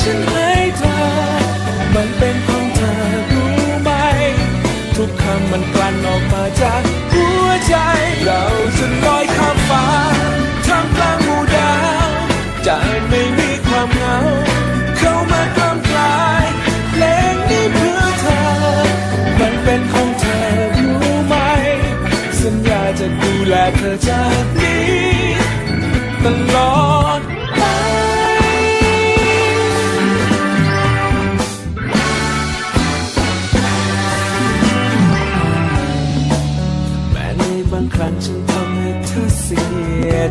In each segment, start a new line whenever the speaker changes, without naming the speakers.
ฉันให้เธอ มันเป็นของเธอรู้ไหม ทุกคำมันกลั่นออกมา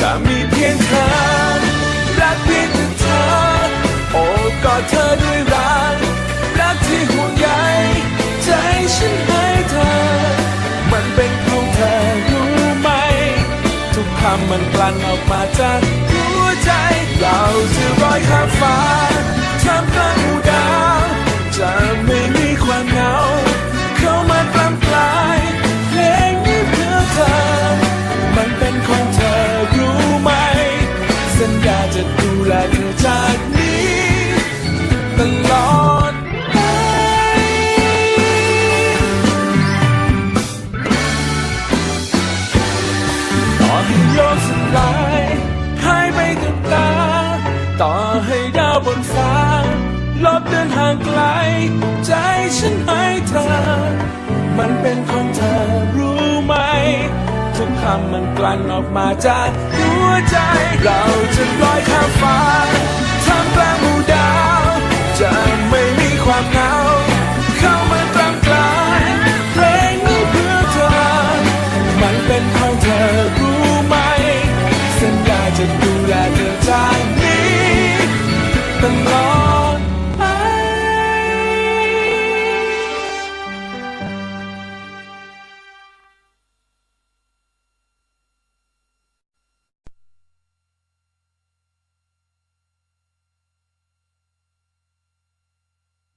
จะมีเพียงเธอรักเพียงแต่เธอ โอ้กอดเธอด้วยรัก รักที่ห่วงใยใจฉันให้เธอ มันเป็นของเธอรู้ไหม ทุกคำมันกลั่นออกมาจาก จากนี้ตลอดไปต่อให้โลกสลายหายไปกับตา ต่อให้ดาวบนฟ้าลบเดินห่างไกล ใจฉันให้เธอมันเป็นของเธอรู้ำมันกลั่นออกมาจากหัวใจ เราจะลอยข้ามฟ้าทำแปลงหมู่ดา